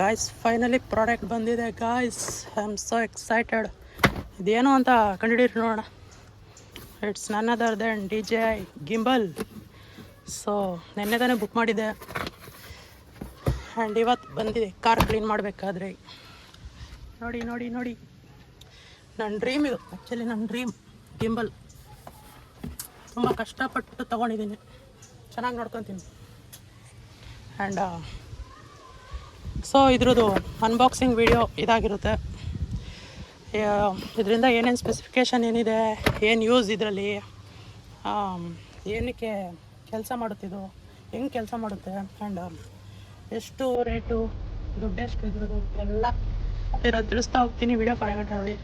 Guys finally product ಬಂದಿದೆ. Guys I am so excited ಇದೇನು ಅಂತ ಕಂಡುಹಿಡಿರಿ ನೋಡೋಣ. ಇಟ್ಸ್ ನನ್ನ other than D J I gimbal so ನಿನ್ನೆ ತಾನೇ ಬುಕ್ ಮಾಡಿದ್ದೆ. ಆ್ಯಂಡ್ ಇವತ್ತು ಬಂದಿದೆ. ಕಾರ್ ಕ್ಲೀನ್ ಮಾಡಬೇಕಾದ್ರೆ. ನೋಡಿ ನೋಡಿ ನೋಡಿ. ನನ್ನ ಡ್ರೀಮ್ ಇದು. ಆ್ಯಕ್ಚುಲಿ ನನ್ನ ಡ್ರೀಮ್ ಗಿಂಬಲ್ ತುಂಬ ಕಷ್ಟಪಟ್ಟು ತೊಗೊಂಡಿದ್ದೀನಿ. ಚೆನ್ನಾಗಿ ನೋಡ್ಕೊತೀನಿ. ಆ್ಯಂಡ್ ಸೊ ಇದ್ರದ್ದು ಅನ್ಬಾಕ್ಸಿಂಗ್ ವಿಡಿಯೋ ಇದಾಗಿರುತ್ತೆ. ಇದರಿಂದ ಏನೇನು ಸ್ಪೆಸಿಫಿಕೇಷನ್ ಏನಿದೆ, ಏನು ಯೂಸ್ ಇದರಲ್ಲಿ ಏನಕ್ಕೆ ಕೆಲಸ ಮಾಡುತ್ತಿದ್ದು ಹೆಂಗೆ ಕೆಲಸ ಮಾಡುತ್ತೆ ಆ್ಯಂಡ್ ಎಷ್ಟು ರೇಟು ದುಡ್ಡು ಎಷ್ಟು ಇದ್ರದ್ದು, ಎಲ್ಲ ತಿಳಿಸ್ತಾ ಹೋಗ್ತೀನಿ ವಿಡಿಯೋ ನೋಡಿ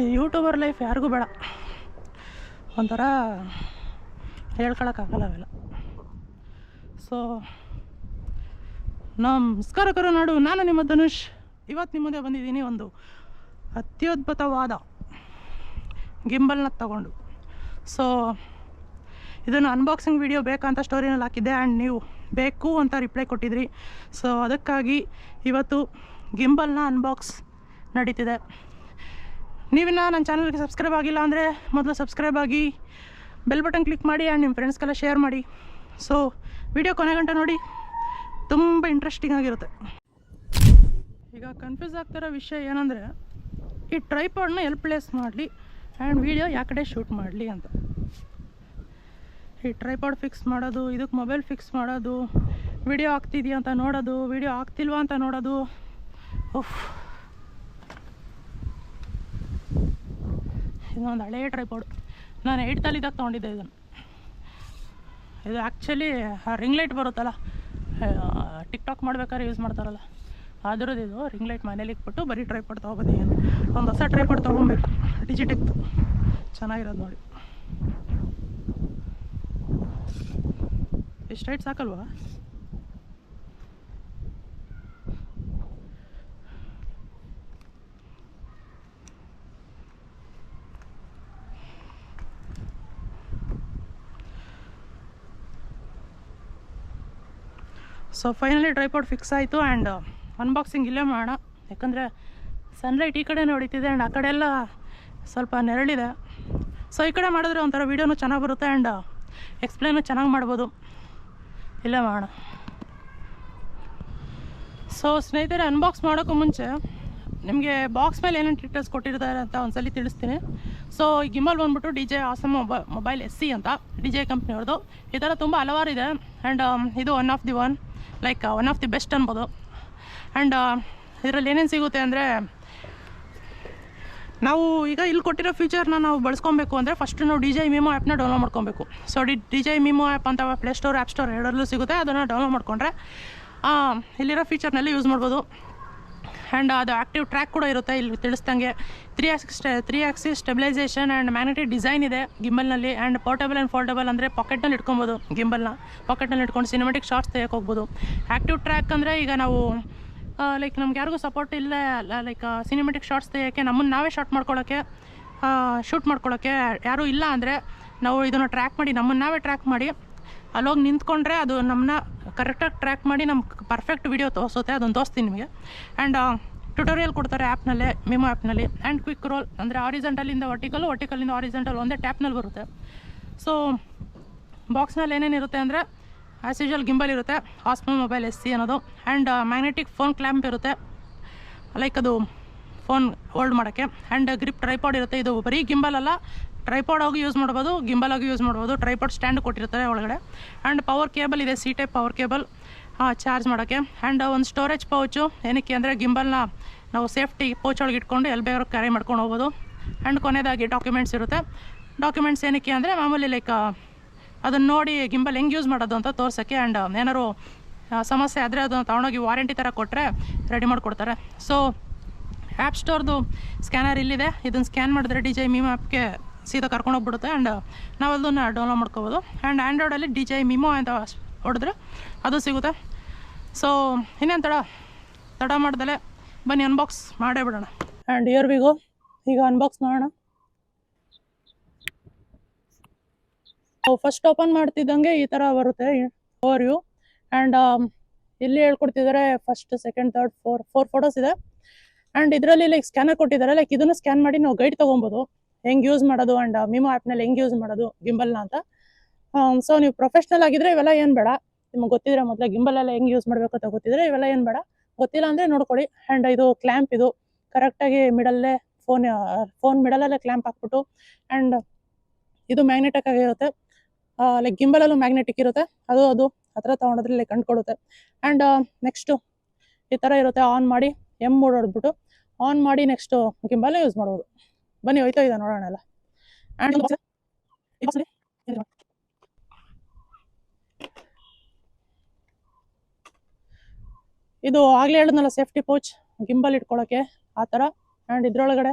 ಈ ಯೂಟ್ಯೂಬರ್ ಲೈಫ್ ಯಾರಿಗೂ ಬೇಡ. ಒಂಥರ ಹೇಳ್ಕೊಳಕ್ಕಾಗಲ್ಲ ಅವೆಲ್ಲ. ಸೊ ನಮಸ್ಕಾರ ಕರುನಾಡು ನಾನು ನಿಮ್ಮ ಧನುಷ್. ಇವತ್ತು ನಿಮ್ಮ ಮುಂದೆ ಬಂದಿದ್ದೀನಿ ಒಂದು ಅತ್ಯದ್ಭುತವಾದ ಗಿಂಬಲ್ನ ತಗೊಂಡು. ಸೊ ಇದನ್ನು ಅನ್ಬಾಕ್ಸಿಂಗ್ ವಿಡಿಯೋ ಬೇಕಂತ ಸ್ಟೋರಿನಲ್ಲಿ ಹಾಕಿದ್ದೆ. ಆ್ಯಂಡ್ ನೀವು ಬೇಕು ಅಂತ ರಿಪ್ಲೈ ಕೊಟ್ಟಿದ್ರಿ. ಸೊ ಅದಕ್ಕಾಗಿ ಇವತ್ತು ಗಿಂಬಲ್ನ ಅನ್ಬಾಕ್ಸ್ ನಡೀತಿದೆ. ನೀವಿನ್ನ ನನ್ನ ಚಾನಲ್ಗೆ ಸಬ್ಸ್ಕ್ರೈಬ್ ಆಗಿಲ್ಲ ಅಂದರೆ ಮೊದಲು ಸಬ್ಸ್ಕ್ರೈಬ್ ಆಗಿ ಬೆಲ್ ಬಟನ್ ಕ್ಲಿಕ್ ಮಾಡಿ ಆ್ಯಂಡ್ ನಿಮ್ಮ ಫ್ರೆಂಡ್ಸ್ಗೆಲ್ಲ ಶೇರ್ ಮಾಡಿ. ಸೊ ವಿಡಿಯೋ ಕೊನೆ ಗಂಟೆ ನೋಡಿ, ತುಂಬ ಇಂಟ್ರೆಸ್ಟಿಂಗ್ ಆಗಿರುತ್ತೆ. ಈಗ ಕನ್ಫ್ಯೂಸ್ ಆಗ್ತಿರೋ ವಿಷಯ ಏನಂದರೆ, ಈ ಟ್ರೈಪಾಡ್ನ ಎಲ್ಲಿ ಪ್ಲೇಸ್ ಮಾಡಲಿ ಆ್ಯಂಡ್ ವಿಡಿಯೋ ಯಾವ ಕಡೆ ಶೂಟ್ ಮಾಡಲಿ ಅಂತ. ಈ ಟ್ರೈಪಾಡ್ ಫಿಕ್ಸ್ ಮಾಡೋದು ಇದಕ್ಕೆ ಮೊಬೈಲ್ ಫಿಕ್ಸ್ ಮಾಡೋದು ವಿಡಿಯೋ ಆಗ್ತಿದೆಯಾ ಅಂತ ನೋಡೋದು ವಿಡಿಯೋ ಆಗ್ತಿಲ್ವಾ ಅಂತ ನೋಡೋದು ಉಫ್ ಇದೊಂದು ಹಳೆಯ ಟ್ರೈಪಾಡು ನಾನು ಏಯ್ಟ್ತಲ್ಲಿದ್ದಾಗ ತೊಗೊಂಡಿದ್ದೆ ಇದನ್ನು. ಇದು ಆ್ಯಕ್ಚುಲಿ ರಿಂಗ್ ಲೈಟ್ ಬರುತ್ತಲ್ಲ ಟಿಕ್ ಟಾಕ್ ಮಾಡ್ಬೇಕಾದ್ರೆ ಯೂಸ್ ಮಾಡ್ತಾರಲ್ಲ, ಅದ್ರದ್ದು ಇದು ರಿಂಗ್ ಲೈಟ್ ಮನೇಲಿ ಇಟ್ಬಿಟ್ಟು ಬರೀ ಟ್ರೈಪಾಡ್ ತೊಗೊಬೋದು ಒಂದು ಹೊಸ ಟ್ರೈಪಾಡ್ ತೊಗೊಬೇಕು. ಡಿಜಿಟೆಕ್ದು ಚೆನ್ನಾಗಿರೋದು ನೋಡಿ. ಎಷ್ಟು ಹೈಟ್ ಸಾಕಲ್ವಾ? ಸೊ ಫೈನಲಿ ಟ್ರೈಪಾಡ್ ಫಿಕ್ಸ್ ಆಯಿತು ಆ್ಯಂಡ್ ಅನ್ಬಾಕ್ಸಿಂಗ್ ಇಲ್ಲೇ ಮಾಡೋಣ. ಯಾಕಂದರೆ ಸನ್ಲೈಟ್ ಈ ಕಡೆ ಹೊಡಿತಿದೆ ಆ್ಯಂಡ್ ಆ ಕಡೆ ಎಲ್ಲ ಸ್ವಲ್ಪ ನೆರಳಿದೆ. ಸೊ ಈ ಕಡೆ ಮಾಡಿದ್ರೆ ಒಂಥರ ವೀಡಿಯೋನು ಚೆನ್ನಾಗಿ ಬರುತ್ತೆ ಆ್ಯಂಡ್ ಎಕ್ಸ್ಪ್ಲೇನು ಚೆನ್ನಾಗಿ ಮಾಡ್ಬೋದು. ಇಲ್ಲೇ ಮಾಡೋಣ. ಸೊ ಸ್ನೇಹಿತರೆ ಅನ್ಬಾಕ್ಸ್ ಮಾಡೋಕ್ಕೂ ಮುಂಚೆ ನಿಮಗೆ ಬಾಕ್ಸ್ ಮೇಲೆ ಏನೇನು ಡೀಟೇಲ್ಸ್ ಕೊಟ್ಟಿರ್ತಾರೆ ಅಂತ ಒಂದ್ಸಲಿ ತಿಳಿಸ್ತೀನಿ. ಸೊ ಈ ಗಿಂಬಲ್ ಬಂದ್ಬಿಟ್ಟು ಡಿ ಜೆ ಆಸಮ್ ಮೊಬೈ ಮೊಬೈಲ್ ಎಸ್ ಸಿ ಅಂತ ಡಿ ಜೆ ಕಂಪ್ನಿಯವ್ರದ್ದು ಈ ಥರ ತುಂಬ ಹಲವಾರು ಇದೆ. ಆ್ಯಂಡ್ ಇದು one of the one like one of the best ಅನ್ಬೋದು. ಆ್ಯಂಡ್ ಇದರಲ್ಲಿ ಏನೇನು ಸಿಗುತ್ತೆ ಅಂದರೆ, ನಾವು ಈಗ ಇಲ್ಲಿ ಕೊಟ್ಟಿರೋ ಫೀಚರ್ನ ನಾವು ಬಳಸ್ಕೊಬೇಕು ಅಂದರೆ ಫಸ್ಟ್ ನಾವು ಡಿ ಜೆ ಮಿಮೋ ಆ್ಯಪ್ನ ಡೌನ್ಲೋಡ್ ಮಾಡ್ಕೊಬೇಕು. So D D J Mimo app ಅಂತ ಪ್ಲೇ ಸ್ಟೋರ್ ಆ್ಯಪ್ ಸ್ಟೋರ್ ಎರಡರಲ್ಲೂ ಸಿಗುತ್ತೆ, ಅದನ್ನು ಡೌನ್ಲೋಡ್ ಮಾಡಿಕೊಂಡ್ರೆ ಇಲ್ಲಿರೋ ಫೀಚರ್ನಲ್ಲಿ ಯೂಸ್ ಮಾಡ್ಬೋದು. ಆ್ಯಂಡ್ ಅದು ಆ್ಯಕ್ಟಿವ್ ಟ್ರ್ಯಾಕ್ ಕೂಡ ಇರುತ್ತೆ, ಇಲ್ಲಿ ತಿಳಿಸ್ದಂಗೆ. Three axis three axis stabilization and magnetic design ಇದೆ ಗಿಂಬಲ್ನಲ್ಲಿ ಆ್ಯಂಡ್ ಪೋರ್ಟಬಲ್ ಆ್ಯಂಡ್ ಫೋಲ್ಡಬಲ್ ಅಂದರೆ ಪಾಕೆಟ್ನಲ್ಲಿ ಇಟ್ಕೊಬೋದು ಗಿಂಬಲ್ನ ಪಾಕೆಟ್ನಲ್ಲಿ ಇಟ್ಕೊಂಡು ಸಿನಿಮೆಟಿಕ್ ಶಾರ್ಟ್ಸ್ ತೆಗೆಯೋಕೆ ಹೋಗ್ಬೋದು. ಆ್ಯಕ್ಟಿವ್ ಟ್ರ್ಯಾಕ್ ಅಂದರೆ ಈಗ ನಾವು ಲೈಕ್ ನಮ್ಗೆ ಯಾರಿಗೂ ಸಪೋರ್ಟ್ ಇಲ್ಲ ಲೈಕ್ ಸಿನಿಮೆಟಿಕ್ ಶಾರ್ಟ್ಸ್ ತೆಗೆಯೋಕ್ಕೆ, ನಮ್ಮನ್ನು ನಾವೇ ಶಾರ್ಟ್ ಮಾಡ್ಕೊಳ್ಳೋಕ್ಕೆ ಶೂಟ್ ಮಾಡ್ಕೊಳ್ಳೋಕ್ಕೆ ಯಾರೂ ಇಲ್ಲ ಅಂದರೆ ನಾವು ಇದನ್ನು ಟ್ರ್ಯಾಕ್ ಮಾಡಿ, ನಮ್ಮನ್ನು ನಾವೇ ಟ್ರ್ಯಾಕ್ ಮಾಡಿ ಅಲ್ಲೋಗಿ ನಿಂತ್ಕೊಂಡ್ರೆ ಅದು ನಮ್ಮನ್ನ ಕರೆಕ್ಟಾಗಿ ಟ್ರ್ಯಾಕ್ ಮಾಡಿ ನಮ್ಗೆ ಪರ್ಫೆಕ್ಟ್ ವಿಡಿಯೋ ತೋರಿಸುತ್ತೆ ಅದನ್ನು ತೋರಿಸ್ತೀನಿ ನಿಮಗೆ. ಆ್ಯಂಡ್ ಟ್ಯುಟೋರಿಯಲ್ ಕೊಡ್ತಾರೆ ಆ್ಯಪ್ನಲ್ಲಿ ಮಿಮೋ ಆ್ಯಪ್ನಲ್ಲಿ ಆ್ಯಂಡ್ ಕ್ವಿಕ್ ರೋಲ್ ಅಂದರೆ ಆರಿಜೆಂಟಲಿಂದ ವರ್ಟಿಕಲ್ ವರ್ಟಿಕಲಿಂದ ಆರಿಜೆಂಟಲ್ ಒಂದೇ ಟ್ಯಾಪ್ನಲ್ಲಿ ಬರುತ್ತೆ. ಸೊ ಬಾಕ್ಸ್ನಲ್ಲಿ ಏನೇನಿರುತ್ತೆ ಅಂದರೆ ಆ್ಯಸ್ ಯೂಶಲ್ ಗಿಂಬಲ್ ಇರುತ್ತೆ ಆಸ್ಮೋ ಮೊಬೈಲ್ ಎಸ್ ಸಿ ಅನ್ನೋದು. ಆ್ಯಂಡ್ ಮ್ಯಾಗ್ನೆಟಿಕ್ ಫೋನ್ ಕ್ಲ್ಯಾಂಪ್ ಇರುತ್ತೆ. ಲೈಕ್ ಅದು ಫೋನ್ ಹೋಲ್ಡ್ ಮಾಡೋಕ್ಕೆ. ಆ್ಯಂಡ್ ಗ್ರಿಪ್ ಟ್ರೈಪಾಡ್ ಇರುತ್ತೆ. ಇದು ಬರೀ ಗಿಂಬಲ್ ಅಲ್ಲ ಟ್ರೈಪಾಡ್ ಆಗಿ ಯೂಸ್ ಮಾಡ್ಬೋದು, ಗಿಂಬಲ್ ಆಗಿ ಯೂಸ್ ಮಾಡ್ಬೋದು, ಟ್ರೈಪಾಡ್ ಸ್ಟ್ಯಾಂಡ್ ಕೊಟ್ಟಿರ್ತಾರೆ ಒಳಗಡೆ. ಆ್ಯಂಡ್ ಪವರ್ ಕೇಬಲ್ ಇದೆ C type power cable charge ಮಾಡೋಕ್ಕೆ. ಆ್ಯಂಡ್ ಒಂದು ಸ್ಟೋರೇಜ್ ಪೌಚು ಏನಕ್ಕೆ ಅಂದರೆ ಗಿಂಬಲ್ನ ನಾವು ಸೇಫ್ಟಿ ಪೌಚ್ ಒಳಗೆ ಇಟ್ಕೊಂಡು ಎಲ್ಲಿ ಬೇಕಾದ್ರೂ ಕ್ಯಾರಿ ಮಾಡ್ಕೊಂಡು ಹೋಗ್ಬೋದು. ಆ್ಯಂಡ್ ಕೊನೆಯದಾಗಿ ಡಾಕ್ಯುಮೆಂಟ್ಸ್ ಇರುತ್ತೆ. ಡಾಕ್ಯುಮೆಂಟ್ಸ್ ಏನಕ್ಕೆ ಅಂದರೆ ಮಾಮೂಲಿ ಲೈಕ್ ಅದನ್ನು ನೋಡಿ ಗಿಂಬಲ್ ಹೆಂಗೆ ಯೂಸ್ ಮಾಡೋದು ಅಂತ ತೋರ್ಸೋಕ್ಕೆ. ಆ್ಯಂಡ್ ಏನಾದ್ರು ಸಮಸ್ಯೆ ಆದರೆ ಅದನ್ನು ತೊಗೊಂಡೋಗಿ ವಾರಂಟಿ ಥರ ಕೊಟ್ಟರೆ ರೆಡಿ ಮಾಡಿಕೊಡ್ತಾರೆ. ಸೊ ಆ್ಯಪ್ ಸ್ಟೋರ್ದು ಸ್ಕ್ಯಾನರ್ ಇಲ್ಲಿದೆ. ಇದನ್ನು ಸ್ಕ್ಯಾನ್ ಮಾಡಿದ್ರೆ ಡಿ ಜೆ ಮೀಮ್ ಆ್ಯಪ್ಗೆ ಸೀದಾ ಕರ್ಕೊಂಡೋಗ್ಬಿಡುತ್ತೆ ಆ್ಯಂಡ್ ನಾವು ಅದನ್ನು ಡೌನ್ಲೋಡ್ ಮಾಡ್ಕೋಬೋದು. ಆ್ಯಂಡ್ ಆ್ಯಂಡ್ರಾಯ್ಡಲ್ಲಿ ಡಿ ಜೆ ಮಿಮೋ ಅಂತ ಹೊಡೆದ್ರೆ ಅದು ಸಿಗುತ್ತೆ. ಸೊ ಇನ್ನೇನು ತಡ? ತಡ ಮಾಡ್ದಲೆ ಬನ್ನಿ ಅನ್ಬಾಕ್ಸ್ ಮಾಡೇ ಬಿಡೋಣ. ಆ್ಯಂಡ್ ಇಯರ್ ವಿಗೋ ಈಗ ಅನ್ಬಾಕ್ಸ್ ಮಾಡೋಣ. ಫಸ್ಟ್ ಓಪನ್ ಮಾಡ್ತಿದ್ದಂಗೆ ಈ ಥರ ಬರುತ್ತೆ. ಓವರ್ ಯು ಆ್ಯಂಡ್ ಇಲ್ಲಿ ಹೇಳ್ಕೊಡ್ತಿದ್ದಾರೆ first second third four four photos ಇದೆ. ಆ್ಯಂಡ್ ಇದರಲ್ಲಿ ಲೈಕ್ ಸ್ಕ್ಯಾನರ್ ಕೊಟ್ಟಿದ್ದಾರೆ ಲೈಕ್ ಇದನ್ನು ಸ್ಕ್ಯಾನ್ ಮಾಡಿ ನಾವು ಗೈಡ್ ತೊಗೊಬೋದು. ಹೆಂಗೆ ಯೂಸ್ ಮಾಡೋದು ಆ್ಯಂಡ್ ಮಿಮೋ ಆ್ಯಪ್ನಲ್ಲಿ ಹೆಂಗೆ ಯೂಸ್ ಮಾಡೋದು ಗಿಂಬಲ್ನ ಅಂತ. ಸೊ ನೀವು ಪ್ರೊಫೆಷ್ನಲ್ ಆಗಿದ್ರೆ ಇವೆಲ್ಲ ಏನು ಬೇಡ. ನಿಮ್ಗೆ ಗೊತ್ತಿದ್ರೆ ಮೊದ್ಲೇ ಗಿಂಬಲ್ ಎಲ್ಲ ಹೆಂಗೆ ಯೂಸ್ ಮಾಡಬೇಕು ಅಂತ ಗೊತ್ತಿದ್ರೆ ಇವೆಲ್ಲ ಏನು ಬೇಡ. ಗೊತ್ತಿಲ್ಲ ಅಂದರೆ ನೋಡ್ಕೊಳ್ಳಿ. ಆ್ಯಂಡ್ ಇದು ಕ್ಲ್ಯಾಂಪ್ ಇದು. ಕರೆಕ್ಟಾಗಿ ಮಿಡಲ್ಲೇ ಫೋನ್ ಫೋನ್ ಮಿಡಲಲ್ಲೇ ಕ್ಲ್ಯಾಂಪ್ ಹಾಕ್ಬಿಟ್ಟು ಆ್ಯಂಡ್ ಇದು ಮ್ಯಾಗ್ನೆಟಿಕ್ ಆಗಿರುತ್ತೆ ಲೈಕ್ ಗಿಂಬಲಲ್ಲೂ ಮ್ಯಾಗ್ನೆಟಿಕ್ ಇರುತ್ತೆ. ಅದು ಅದು ಹತ್ರ ತಗೊಂಡ್ರೆ ಲೈಕ್ ಕಂಡುಕೊಡುತ್ತೆ. ಆ್ಯಂಡ್ ನೆಕ್ಸ್ಟು ಈ ಥರ ಇರುತ್ತೆ. ಆನ್ ಮಾಡಿ ಎಂ ಮೋಡ್ ಹೊಡೆದ್ಬಿಟ್ಟು ಆನ್ ಮಾಡಿ ನೆಕ್ಸ್ಟು ಗಿಂಬಲ್ ಯೂಸ್ ಮಾಡ್ಬೋದು. ಬನ್ನಿ ಹೋಯ್ತಾ ಇದೆ ನೋಡೋಣ ಎಲ್ಲ. ಇದು ಆಗ್ಲೇ ಹೇಳಿದ್ನಲ್ಲ ಸೇಫ್ಟಿ ಪೌಚ್ ಗಿಂಬಲ್ ಇಟ್ಕೊಳಕ್ಕೆ ಆ ಥರ. ಆ್ಯಂಡ್ ಇದ್ರೊಳಗಡೆ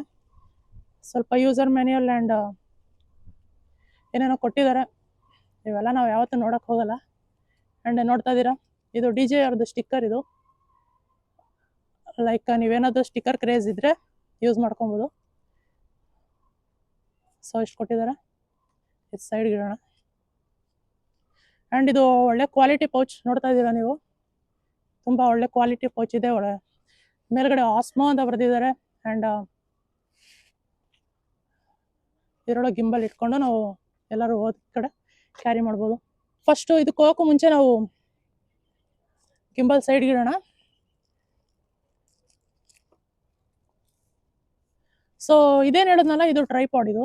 ಸ್ವಲ್ಪ ಯೂಸರ್ ಮ್ಯಾನ್ಯಲ್ ಆ್ಯಂಡ್ ಏನೇನೋ ಕೊಟ್ಟಿದ್ದಾರೆ. ಇವೆಲ್ಲ ನಾವು ಯಾವತ್ತೂ ನೋಡೋಕೆ ಹೋಗಲ್ಲ. ಆ್ಯಂಡ್ ನೋಡ್ತಾ ಇದ್ದೀರಾ ಇದು ಡಿ ಜೆ ಅವ್ರದ್ದು ಸ್ಟಿಕ್ಕರ್ ಇದು. ಲೈಕ್ ನೀವೇನಾದರೂ ಸ್ಟಿಕ್ಕರ್ ಕ್ರೇಜ್ ಇದ್ದರೆ ಯೂಸ್ ಮಾಡ್ಕೊಬೋದು. ಸೊ ಇಷ್ಟು ಕೊಟ್ಟಿದ್ದಾರೆ ಇದು ಸೈಡ್ಗೆ ಇಡೋಣ ಆ್ಯಂಡ್ ಇದು ಒಳ್ಳೆ ಕ್ವಾಲಿಟಿ ಪೌಚ್ ನೋಡ್ತಾ ಇದ್ದೀರಾ ನೀವು? ತುಂಬ ಒಳ್ಳೆ ಕ್ವಾಲಿಟಿ ಪೌಚ್ ಇದೆ. ಒಳ್ಳೆ ಮೇಲ್ಗಡೆ ಆಸ್ಮೋ ಅಂತ ಬರೆದಿದ್ದಾರೆ. ಆ್ಯಂಡ್ ಇದರೊಳಗೆ ಗಿಂಬಲ್ ಇಟ್ಕೊಂಡು ನಾವು ಎಲ್ಲರೂ ಹೋದ ಕಡೆ ಕ್ಯಾರಿ ಮಾಡ್ಬೋದು. ಫಸ್ಟು ಇದಕ್ಕೆ ಹೋಗೋಕ್ಕೂ ಮುಂಚೆ ನಾವು ಗಿಂಬಲ್ ಸೈಡ್ಗೆ ಇಡೋಣ ಸೊ ಇದೇನು ಹೇಳಿದ್ನಲ್ಲ? ಇದು ಟ್ರೈಪಾಡ್ ಇದು.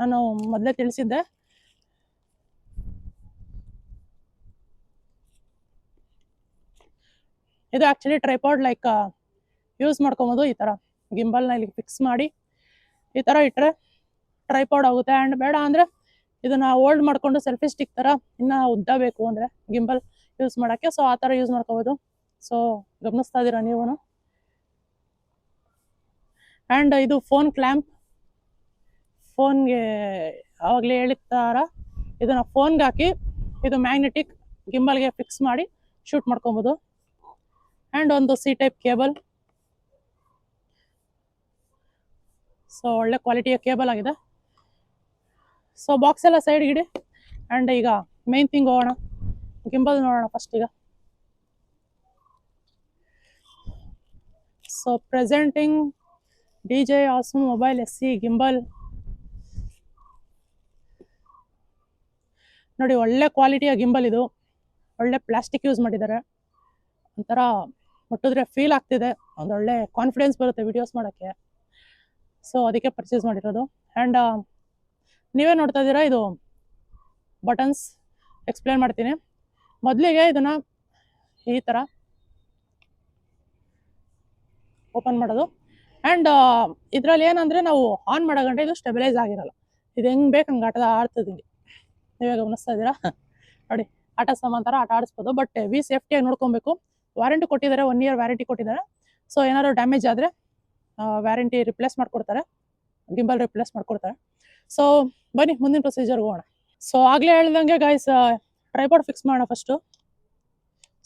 ನಾನು ಮೊದಲೇ ತಿಳಿಸಿದ್ದೆ. ಇದು ಆ್ಯಕ್ಚುಲಿ ಟ್ರೈಪಾಡ್ ಲೈಕ್ ಯೂಸ್ ಮಾಡ್ಕೊಬೋದು ಈ ಥರ ಗಿಂಬಲ್ನ ಇಲ್ಲಿ ಫಿಕ್ಸ್ ಮಾಡಿ ಈ ಥರ ಇಟ್ಟರೆ ಟ್ರೈಪಾಡ್ ಆಗುತ್ತೆ. ಆ್ಯಂಡ್ ಬೇಡ ಅಂದರೆ ಇದನ್ನ ಹೋಲ್ಡ್ ಮಾಡ್ಕೊಂಡು ಸೆಲ್ಫಿ ಸ್ಟಿಕ್ ಥರ ಇನ್ನೂ ಉದ್ದ ಬೇಕು ಅಂದರೆ ಗಿಂಬಲ್ ಯೂಸ್ ಮಾಡೋಕ್ಕೆ. ಸೊ ಆ ಥರ ಯೂಸ್ ಮಾಡ್ಕೋಬೋದು. ಸೊ ಗಮನಿಸ್ತಾ ಇದ್ದೀರಾ ನೀವು ಆ್ಯಂಡ್ ಇದು ಫೋನ್ ಕ್ಲ್ಯಾಂಪ್ ಫೋನ್ಗೆ ಆವಾಗಲೇ ಹೇಳಿದ ಥರ ಇದನ್ನು ಫೋನ್ಗೆ ಹಾಕಿ ಇದು ಮ್ಯಾಗ್ನೆಟಿಕ್ ಗಿಂಬಲ್ಗೆ ಫಿಕ್ಸ್ ಮಾಡಿ ಶೂಟ್ ಮಾಡ್ಕೊಬೋದು. ಆ್ಯಂಡ್ ಒಂದು ಸಿ ಟೈಪ್ ಕೇಬಲ್ ಸೊ ಒಳ್ಳೆ ಕ್ವಾಲಿಟಿಯ ಕೇಬಲ್ ಆಗಿದೆ. ಸೊ ಬಾಕ್ಸ್ ಎಲ್ಲ ಸೈಡ್ ಇಡಿ. ಆ್ಯಂಡ್ ಈಗ ಮೇನ್ ಥಿಂಗ್ ಹೋಗೋಣ. ಗಿಂಬಲ್ ನೋಡೋಣ ಫಸ್ಟ್ ಈಗ. So presenting D J Osmo mobile S C gimbal ನೋಡಿ, ಒಳ್ಳೆ ಕ್ವಾಲಿಟಿಯ ಗಿಂಬಲ್ ಇದು. ಒಳ್ಳೆ ಪ್ಲಾಸ್ಟಿಕ್ ಯೂಸ್ ಮಾಡಿದ್ದಾರೆ. ಒಂಥರ ಮುಟ್ಟಿದ್ರೆ ಫೀಲ್ ಆಗ್ತಿದೆ. ಒಂದೊಳ್ಳೆ ಕಾನ್ಫಿಡೆನ್ಸ್ ಬರುತ್ತೆ ವಿಡಿಯೋಸ್ ಮಾಡೋಕ್ಕೆ. ಸೊ ಅದಕ್ಕೆ ಪರ್ಚೇಸ್ ಮಾಡಿರೋದು. ಆ್ಯಂಡ್ ನೀವೇ ನೋಡ್ತಾ ಇದ್ದೀರಾ? ಇದು ಬಟನ್ಸ್ ಎಕ್ಸ್ಪ್ಲೇನ್ ಮಾಡ್ತೀನಿ. ಮೊದಲಿಗೆ ಇದನ್ನು ಈ ಥರ ಓಪನ್ ಮಾಡೋದು. ಆ್ಯಂಡ್ ಇದರಲ್ಲಿ ಏನಂದರೆ ನಾವು ಆನ್ ಮಾಡೋ ಗಂಟೆ ಇದು ಸ್ಟೆಬಿಲೈಸ್ ಆಗಿರಲ್ಲ. ಇದು ಹೆಂಗೆ ಬೇಕು ಹಂಗೆ ಆಟದ ಆಡ್ತದೆ ನೀವೇ ಗಮನಿಸ್ತಾ ಇದ್ದೀರಾ? ನೋಡಿ, ಆಟ ಸಾಮಾನ್ ಥರ ಆಟ ಆಡಿಸ್ಬೋದು ಬಟ್ ವಿ ಸೇಫ್ಟಿಯಾಗಿ ನೋಡ್ಕೊಬೇಕು. ವಾರಂಟಿ ಕೊಟ್ಟಿದ್ದಾರೆ ಒನ್ ಇಯರ್ ವ್ಯಾರಂಟಿ ಕೊಟ್ಟಿದ್ದಾರೆ. ಸೊ ಏನಾದ್ರು ಡ್ಯಾಮೇಜ್ ಆದರೆ ವ್ಯಾರಂಟಿ ರಿಪ್ಲೇಸ್ ಮಾಡಿಕೊಡ್ತಾರೆ. ಗಿಂಬಲ್ ರಿಪ್ಲೇಸ್ ಮಾಡಿಕೊಡ್ತಾರೆ. ಸೊ ಬನ್ನಿ, ಮುಂದಿನ ಪ್ರೊಸೀಜರ್ಗೆ ಹೋಗೋಣ. ಸೊ ಆಗಲೇ ಹೇಳ್ದಂಗೆ ಗಾಯ್ಸ್ ಟ್ರೈಪಾಡ್ ಫಿಕ್ಸ್ ಮಾಡೋಣ ಫಸ್ಟು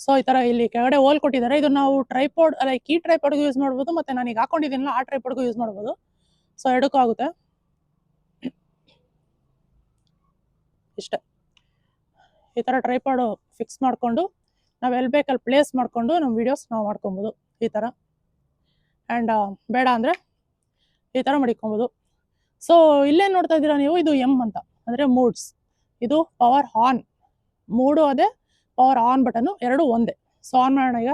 ಸೊ ಈ ಥರ ಇಲ್ಲಿ ಕೆಳಗಡೆ ಹೋಲ್ ಕೊಟ್ಟಿದ್ದಾರೆ. ಇದು ನಾವು ಟ್ರೈಪಾಡ್ ಲೈಕ್ ಈ ಟ್ರೈಪಾಡ್ಗೂ ಯೂಸ್ ಮಾಡ್ಬೋದು, ಮತ್ತು ನಾನು ಈಗ ಹಾಕೊಂಡಿದ್ದೀನಲ್ಲ, ಆ ಟ್ರೈಪಾಡ್ಗೂ ಯೂಸ್ ಮಾಡ್ಬೋದು. ಸೊ ಎರಡಕ್ಕೂ ಆಗುತ್ತೆ. ಇಷ್ಟೇ. ಈ ಥರ ಟ್ರೈಪಾಡು ಫಿಕ್ಸ್ ಮಾಡಿಕೊಂಡು, ನಾವು ಎಲ್ಲಿ ಬೇಕಲ್ಲಿ ಪ್ಲೇಸ್ ಮಾಡಿಕೊಂಡು ನಮ್ಮ ವೀಡಿಯೋಸ್ ನಾವು ಮಾಡ್ಕೊಬೋದು. ಈ ಥರ ಆ್ಯಂಡ್ ಬೇಡ ಅಂದರೆ ಈ ಥರ ಮಡಿಕೊಬೋದು. ಸೊ ಇಲ್ಲೇ ನೋಡ್ತಾ ಇದ್ದೀರಾ ನೀವು? ಇದು ಎಂ ಅಂತ. ಅಂದರೆ ಮೂಡ್ಸ್ ಇದು ಪವರ್ ಆನ್ ಮೂಡು ಅದೇ ಪವರ್ ಆನ್ ಬಟನು ಎರಡು ಒಂದೇ. ಸೊ ಆನ್ ಮಾಡೋಣ ಈಗ.